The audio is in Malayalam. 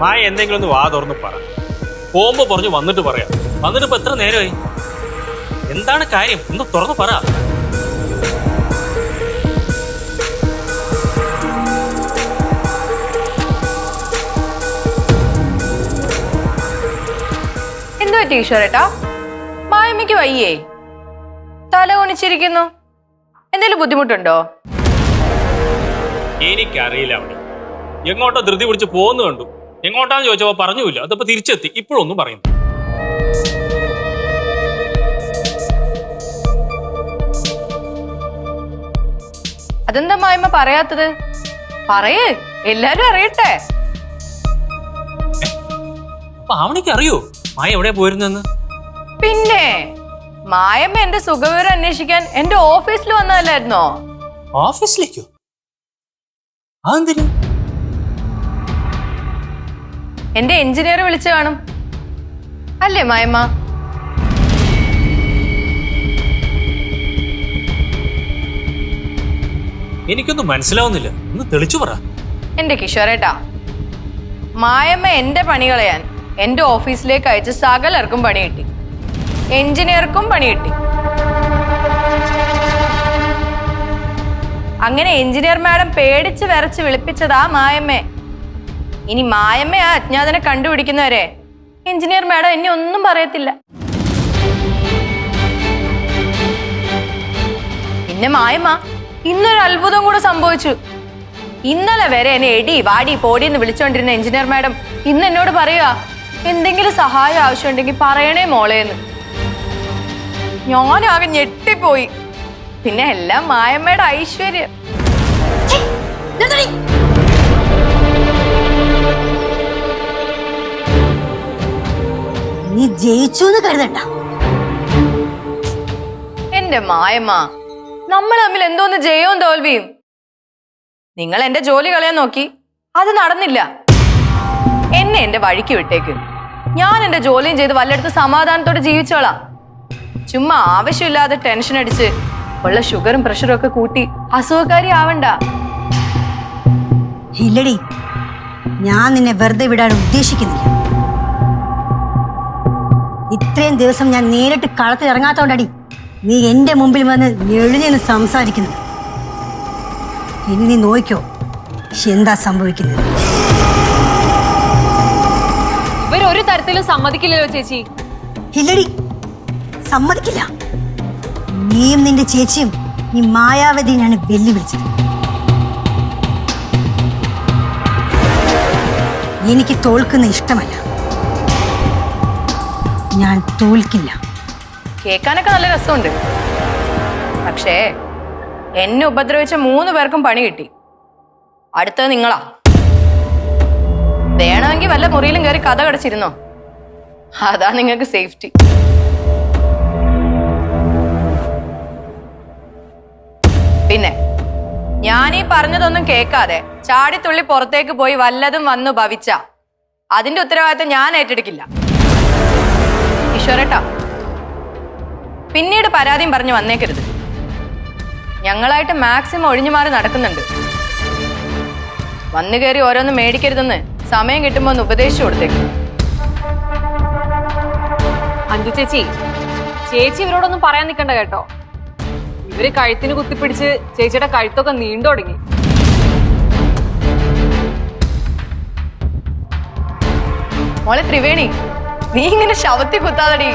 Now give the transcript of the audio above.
മായ എന്തെങ്കിലും ഒന്ന് വാ തുറന്ന് പറ. പോകുമ്പോ പറഞ്ഞു വന്നിട്ട് പറയാം. വന്നിട്ട് ഇപ്പൊ എത്ര നേരമായി? എന്താണ് കാര്യം? ഒന്ന് തുറന്ന് പറ. എന്തോ ടീഷർട്ടാ മായമ്മയ്ക്ക് വയ്യേ? തല കുണിച്ചിരിക്കുന്നു എന്തെങ്കിലും ബുദ്ധിമുട്ടുണ്ടോ? എനിക്കറിയില്ല അവിടെ എങ്ങോട്ടോ ധൃതി പിടിച്ച് പോകുന്നു കണ്ടു. എങ്ങോട്ടാന്ന് ചോദിച്ചപ്പോ പറഞ്ഞുമില്ല. അതിപ്പോ തിരിച്ചെത്തി. ഇപ്പോഴൊന്നും പറയുന്നു അതെന്താ മായമ്മ പറയാത്തത്? പറയേ. എല്ലാരും അറിയട്ടെ. അപ്പൊ ആവണിക്ക് അറിയോ? മായ എവിടെ പോയിരുന്നെന്ന്? പിന്നെ മായമ്മ എന്റെ സുഖവിവരം അന്വേഷിക്കാൻ എന്റെ ഓഫീസിൽ വന്നതല്ലായിരുന്നോ? ഓഫീസിലേക്കോ? അതെന്തിനു? എന്റെ എഞ്ചിനീയർ വിളിച്ചു കാണും. അല്ലേ മായമ്മ? എനിക്കൊന്നും മനസ്സിലാവുന്നില്ല. ഒന്ന് തെളിച്ചു പറ. എന്റെ കിഷോറേട്ടാ മായമ്മ എന്റെ പണി കളയാൻ എന്റെ ഓഫീസിലേക്ക് അയച്ച് സകലർക്കും പണി കിട്ടി. എഞ്ചിനീയർക്കും പണി കിട്ടി. അങ്ങനെ എഞ്ചിനീയർ മാഡം പേടിച്ച് വരച്ച് വിളിപ്പിച്ചതാ മായമ്മേ. ഇനി മായമ്മ ആ അജ്ഞാതനെ കണ്ടുപിടിക്കുന്നവരെ. എഞ്ചിനീയർ മാഡം എന്നെ ഒന്നും പറയത്തില്ല. പിന്നെ മായമ്മ ഇന്നൊരു അത്ഭുതം കൂടെ സംഭവിച്ചു. ഇന്നലെ വരെ എന്നെ എടി വാടി പോടി എന്ന് വിളിച്ചോണ്ടിരുന്ന എഞ്ചിനീയർ മാഡം ഇന്ന് എന്നോട് പറയുക എന്തെങ്കിലും സഹായം ആവശ്യമുണ്ടെങ്കിൽ പറയണേ മോളേന്ന് ഞാനാകെ ഞെട്ടിപ്പോയി. പിന്നെ എല്ലാം മായമ്മയുടെ ഐശ്വര്യം. ജയിച്ചു എന്ന് കരുതണ്ട എന്റെ മായമ്മ നമ്മൾ തമ്മിൽ എന്തോന്ന് ജയവും തോൽവിയും? നിങ്ങൾ എന്റെ ജോലി കളയാൻ നോക്കി അത് നടന്നില്ല. എന്നെ എന്റെ വഴിക്ക് വിട്ടേക്ക്. ഞാൻ എന്റെ ജോലിയും ചെയ്ത് വല്ലയിടത്ത് സമാധാനത്തോടെ ജീവിച്ചോളാം. ചുമ്മാ ആവശ്യമില്ലാതെ ടെൻഷൻ അടിച്ച് ഉള്ള ഷുഗറും പ്രഷറും ഒക്കെ കൂട്ടി അസുഖക്കാരി ആവണ്ട. ഇല്ലടി ഞാൻ നിന്നെ വെറുതെ വിടാൻ ഉദ്ദേശിക്കുന്നില്ല. ഇത്രയും ദിവസം ഞാൻ നേരിട്ട് കളത്തിൽ ഇറങ്ങാത്തോണ്ടടി. നീ എന്റെ മുമ്പിൽ വന്ന് എഴുതിയെന്ന് സംസാരിക്കുന്നത്. ഇനി നീ നോക്കിയോ എന്താ സംഭവിക്കുന്നത്? ഇവരൊരു തരത്തിലും സമ്മതിക്കില്ലല്ലോ ചേച്ചി. ഇല്ലടി സമ്മതിക്കില്ല. നീയും നിന്റെ ചേച്ചിയും ഈ മായാവതിനെയാണ് വെല്ലുവിളിച്ചത്. എനിക്ക് തോൽക്കുന്ന ഇഷ്ടമല്ല. ഞാൻ തോൽക്കില്ല. കേൾക്കാനൊക്കെ നല്ല രസമുണ്ട്. പക്ഷേ എന്നെ ഉപദ്രവിച്ച മൂന്ന് പേർക്കും പണി കിട്ടി. അടുത്തത് നിങ്ങളാ. വേണമെങ്കിൽ വല്ല മുറിയിലും കയറി കഥ കടച്ചിരുന്നോ? അതാ നിങ്ങൾക്ക് സേഫ്റ്റി. പിന്നെ ഞാൻ ഈ പറഞ്ഞതൊന്നും കേൾക്കാതെ ചാടിത്തുള്ളി പുറത്തേക്ക് പോയി വല്ലതും വന്നു ഭവിച്ച. അതിന്റെ ഉത്തരവാദിത്തം ഞാൻ ഏറ്റെടുക്കില്ല. ഈശ്വരട്ടാ. പിന്നീട് പരാതിയും പറഞ്ഞു വന്നേക്കരുത്. ഞങ്ങളായിട്ട് മാക്സിമം ഒഴിഞ്ഞു മാറി നടക്കുന്നുണ്ട്. വന്നു കയറി ഓരോന്ന് മേടിക്കരുതെന്ന് സമയം കിട്ടുമ്പോൾ ഒന്ന് ഉപദേശിച്ചു കൊടുത്തേക്ക്. അഞ്ചു ചേച്ചി ചേച്ചി ഇവരോടൊന്നും പറയാൻ നിൽക്കണ്ട കേട്ടോ. ഇവർ കഴുത്തിന് കുത്തിപ്പിടിച്ച് ചേച്ചിയുടെ കഴുത്തൊക്കെ നീണ്ടു തുടങ്ങി. മോളെ ത്രിവേണി നീ ഇങ്ങനെ ശവത്തി കുത്താതടി